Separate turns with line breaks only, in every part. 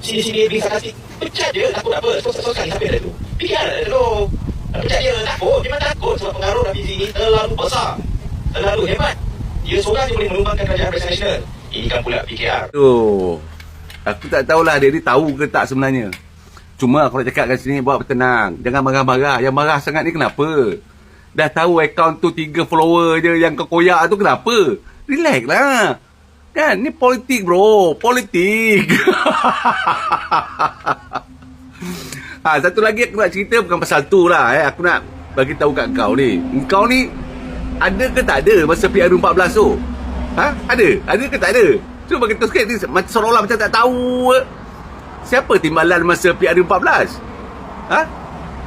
Sini-sini beri sarkastik. Pecat je. Takut apa? Sosok-sosok sekali sampai ada tu. Tu. Nak pecat dia. Takut. Memang takut. Sebab pengaruh Rafizi ni terlalu besar. Terlalu hebat. Dia seorang je boleh menumbangkan kerajaan Barisan Nasional. Ini kan pula PKR.
Tu. Aku tak tahulah dia ni tahu ke tak sebenarnya. Cuma kalau cakap kat sini buat bertenang. Jangan marah-marah. Yang marah sangat ni kenapa? Dah tahu akaun tu tiga follower je yang kau koyak tu kenapa? Relax lah. Kan ni politik bro. Politik. ha, satu lagi aku nak cerita bukan pasal tu lah. Eh. Aku nak bagi tahu kat kau ni. Kau ni ada ke tak ada masa PRU14 tu? Ha? Ada? Ada ke tak ada? Cuba bagi tahu sikit ni macam seolah-olah macam tak tahu. Siapa timbalan masa PRU14? Ha?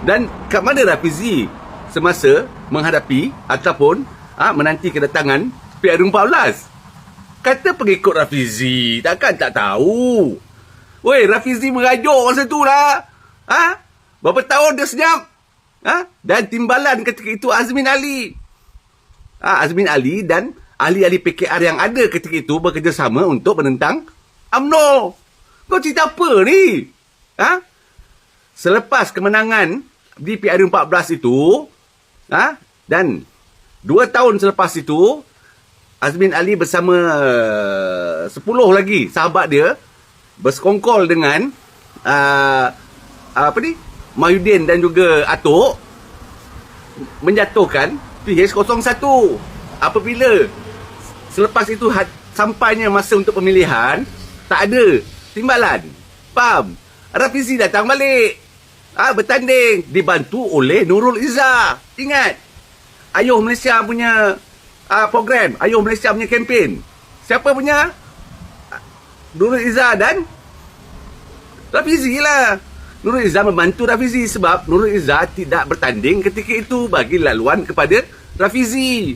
Dan kat mana Rafizi semasa menghadapi ataupun ha, menanti kedatangan PRU14? Kata pengikut Rafizi, takkan tak tahu. Weh, Rafizi merajuk masa tu lah. Ha? Berapa tahun dia senyap? Ha? Dan timbalan ketika itu Azmin Ali. Ha, Azmin Ali dan ahli-ahli PKR yang ada ketika itu bekerjasama untuk menentang UMNO. Kau cerita apa ni? Ha? Selepas kemenangan di PRU14 itu, ha? dan dua tahun selepas itu, Azmin Ali bersama uh, 10 lagi sahabat dia bersekongkol dengan uh, apa ni? Mahyudin dan juga Atok menjatuhkan PH01 apabila selepas itu had, sampainya masa untuk pemilihan tak ada timbalan. Faham? Rafizi datang balik. Ah bertanding. Dibantu oleh Nurul Izzah. Ingat Ayuh Malaysia punya ah, program Ayuh Malaysia punya kempen siapa punya Ah, Nurul Izzah dan Rafizi lah Nurul Izzah membantu Rafizi sebab Nurul Izzah tidak bertanding ketika itu bagi laluan kepada Rafizi.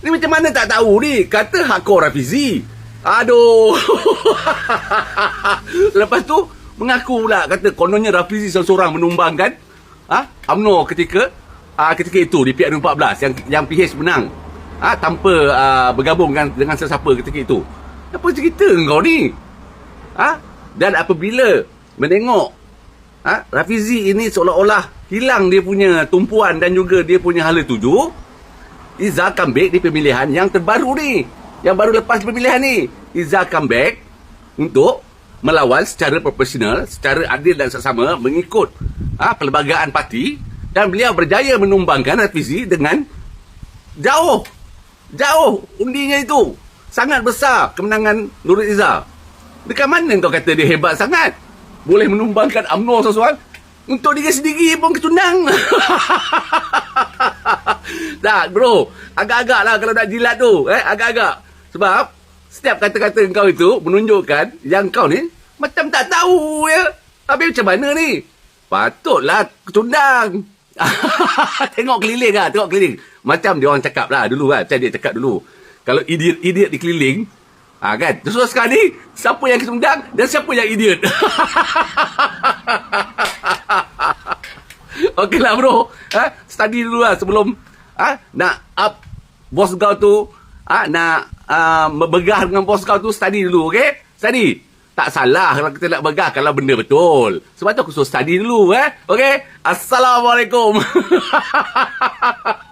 Ni macam mana tak tahu ni? Kata hardcore Rafizi. Aduh. Lepas tu mengaku pula kata kononnya Rafizi seorang menumbangkan ha? UMNO ketika uh, ketika itu di PRU14 yang yang PH menang. Ha? tanpa uh, bergabung dengan dengan sesiapa ketika itu. Apa cerita kau ni? Ha? Dan apabila menengok ha? Rafizi ini seolah-olah hilang dia punya tumpuan dan juga dia punya hala tuju, Izzah comeback di pemilihan yang terbaru ni. Yang baru lepas pemilihan ni. Izzah comeback untuk melawan secara profesional, secara adil dan seksama mengikut ha, perlembagaan parti dan beliau berjaya menumbangkan Rafizi dengan jauh. Jauh undinya itu. Sangat besar kemenangan Nurul Izzah. Dekat mana kau kata dia hebat sangat? Boleh menumbangkan UMNO sesuatu untuk diri sendiri pun kecundang. tak, bro. Agak-agak lah kalau nak jilat tu. Eh, agak-agak. Sebab setiap kata-kata kau itu menunjukkan yang kau ni macam tak tahu ya. Habis macam mana ni? Patutlah kecundang. tengok keliling lah, tengok keliling. Macam dia orang cakap lah dulu kan. Macam dia cakap dulu. Kalau idiot-idiot di keliling, Ha kan? Terus sekarang ni siapa yang kecundang dan siapa yang idiot? Okeylah bro. Ha? Study dulu lah sebelum ha? nak up bos kau tu ha? nak uh, bergah dengan bos kau tu study dulu okey? Study. Tak salah kalau kita nak bergah kalau benda betul. Sebab tu aku suruh study dulu eh. Okey? Assalamualaikum.